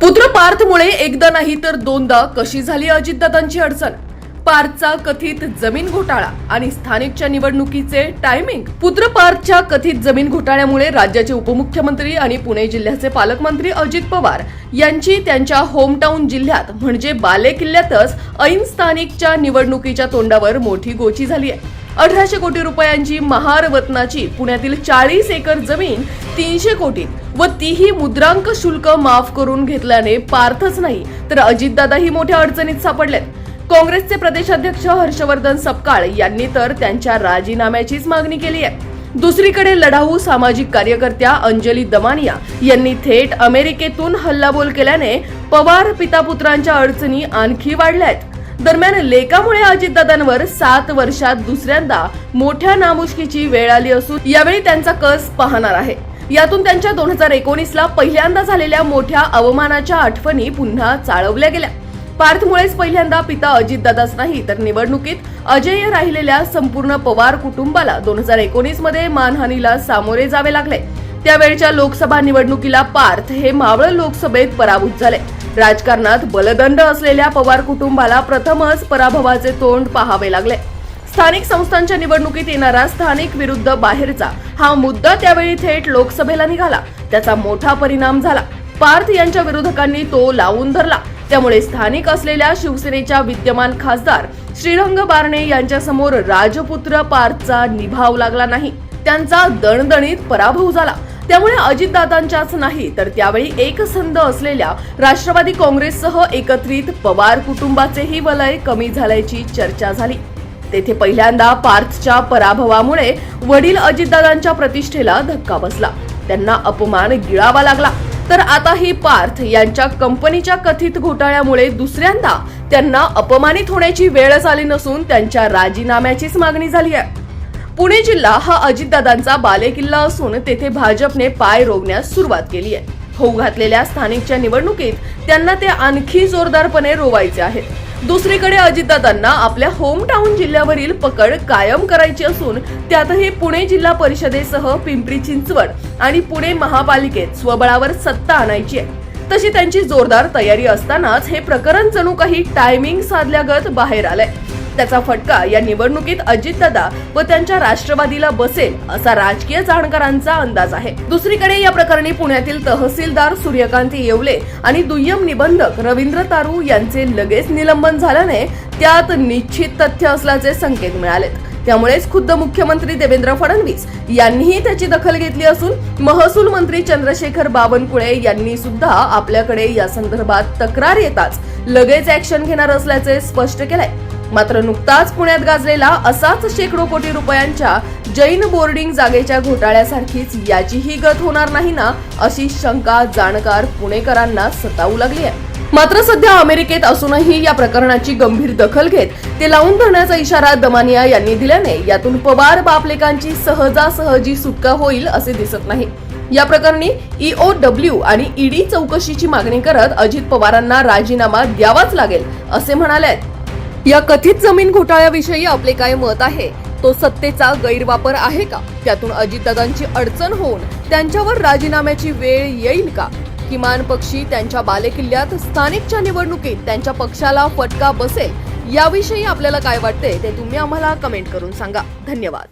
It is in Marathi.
पार्थमुळे एकदा नाही तर दोनदा कशी झाली अजितदादांची अडचण? पार्थचा कथित जमीन घोटाळा आणि स्थानिकच्या निवडणुकीचे टायमिंग पुत्र पार्थच्या कथित जमीन घोटाळ्यामुळे राज्याचे उपमुख्यमंत्री आणि पुणे जिल्ह्याचे पालकमंत्री अजित पवार यांची त्यांच्या होमटाऊन जिल्ह्यात म्हणजे बाले किल्ल्यातच ऐन स्थानिकच्या निवडणुकीच्या तोंडावर मोठी गोची झाली आहे. अठराशे कोटी रुपयांची महार वतनाची पुण्यातील चाळीस एकर जमीन तीनशे कोटीत व तीही मुद्रांक शुल्क माफ करून घेतल्याने पार्थच नाही तर अजितदादाही मोठ्या अडचणीत सापडलेत. काँग्रेसचे प्रदेशाध्यक्ष हर्षवर्धन सपकाळ यांनी तर त्यांच्या राजीनाम्याचीच मागणी केली आहे. दुसरीकडे लढाऊ सामाजिक कार्यकर्त्या अंजली दमानिया यांनी थेट अमेरिकेतून हल्लाबोल केल्याने पवार पितापुत्रांच्या अडचणी आणखी वाढल्या आहेत दरम्यान लेकामुळे अजितदादांवर सात वर्षात दुसऱ्यांदा मोठ्या नामुष्कीची वेळ आली असून यावेळी त्यांचा कस पाहणार आहे. यातून त्यांच्या दोन हजार एकोणीस ला पहिल्यांदा झालेल्या मोठ्या अवमानाच्या आठवणी पुन्हा चाळवल्या गेल्या. पार्थमुळेच पहिल्यांदा पिता अजितदादाच नाही तर निवडणुकीत अजय राहिलेल्या संपूर्ण पवार कुटुंबाला दोन हजार एकोणीसमध्ये मानहानीला सामोरे जावे लागले. त्यावेळच्या लोकसभा निवडणुकीला पार्थ हे मावळ लोकसभेत पराभूत झाले. राजकारणात बलदंड असलेल्या पवार कुटुंबाला प्रथमच पराभवाचे तोंड पाहावे लागले. स्थानिक संस्थांच्या निवडणुकीत येणारा स्थानिक विरुद्ध बाहेरचा हा मुद्दा त्यावेळी थेट लोकसभेला निघाला. त्याचा मोठा परिणाम झाला. पार्थ यांच्या विरोधकांनी तो लावून धरला. त्यामुळे स्थानिक असलेल्या शिवसेनेच्या विद्यमान खासदार श्रीरंग बारणे यांच्या समोर राजपुत्र पार्थचा निभाव लागला नाही. त्यांचा दणदणीत पराभव झाला. त्यामुळे अजितदादांच्याच नाही तर त्यावेळी एकसंध असलेल्या राष्ट्रवादी काँग्रेससह एकत्रित पवार कुटुंबाचेही वलय कमी झाल्याची चर्चा झाली. तेथे पहिल्यांदा पार्थच्या पराभवामुळे वडील अजितदादांच्या प्रतिष्ठेला धक्का बसला. त्यांना अपमान गिळावा लागला. तर आता ही पार्थ यांच्या कंपनीच्या कथित घोटाळ्यामुळे दुसऱ्यांदा त्यांना अपमानित होण्याची वेळच आली नसून त्यांच्या राजीनाम्याचीच मागणी झाली आहे. पुणे जिल्हा हा अजितदादांचा बालेकिल्ला असून तेथे भाजपने पाय रोवण्यास सुरुवात केली आहे. होऊ घातलेल्या स्थानिकच्या निवडणुकीत त्यांना ते आणखी जोरदारपणे रोवायचे आहेत. दुसरीकडे अजितदादांना आपल्या होमटाऊन जिल्ह्यावरील पकड कायम करायची असून त्यातही पुणे जिल्हा परिषदेसह पिंपरी चिंचवड आणि पुणे महापालिकेत स्वबळावर सत्ता आणायची आहे. तशी त्यांची जोरदार तयारी असतानाच हे प्रकरण जणू काही टायमिंग साधल्यागत बाहेर आलंय. त्याचा फटका या निवडणुकीत अजितदादा व त्यांच्या राष्ट्रवादीला बसेल असा राजकीय जाणकारांचा अंदाज आहे. दुसरीकडे या प्रकरणी पुण्यातील तहसीलदार सूर्यकांत येवले आणि दुय्यम निबंधक रवींद्र तारू यांचे लगेच निलंबन झाल्याने त्यात निश्चित तथ्य असल्याचे संकेत मिळालेत. त्यामुळेच खुद्द मुख्यमंत्री देवेंद्र फडणवीस यांनीही त्याची दखल घेतली असून महसूल मंत्री चंद्रशेखर बावनकुळे यांनी सुद्धा आपल्याकडे या संदर्भात तक्रार येताच लगेच ऍक्शन घेणार असल्याचे स्पष्ट केलंय. मात्र नुकताच पुण्यात गाजलेला असाच शेकडो कोटी रुपयांच्या जैन बोर्डिंग जागेच्या घोटाळ्यासारखीच याचीही गत होणार नाही ना अशी शंका जाणकार पुणेकरांना सतावू लागली आहे. मात्र सध्या अमेरिकेत असूनही या प्रकरणाची गंभीर दखल घेत ते लावून धरण्याचा इशारा दमानिया यांनी दिल्याने यातून पवार बापलेकांची सहजासहजी सुटका होईल असे दिसत नाही. या प्रकरणी ईओ डब्ल्यू आणि ईडी चौकशीची मागणी करत अजित पवारांना राजीनामा द्यावाच लागेल असे म्हणाले आहेत. या कथित जमीन घोटाळ्याविषयी आपले काय मत आहे? तो सत्तेचा गैरवापर आहे का? त्यातून अजितदादांची अडचण होऊन त्यांच्यावर राजीनाम्याची वेळ येईल का? किमान पक्षी त्यांच्या बालेकिल्ल्यात स्थानिकच्या निवडणुकीत त्यांच्या पक्षाला फटका बसेल याविषयी आपल्याला काय वाटते ते तुम्ही आम्हाला कमेंट करून सांगा. धन्यवाद.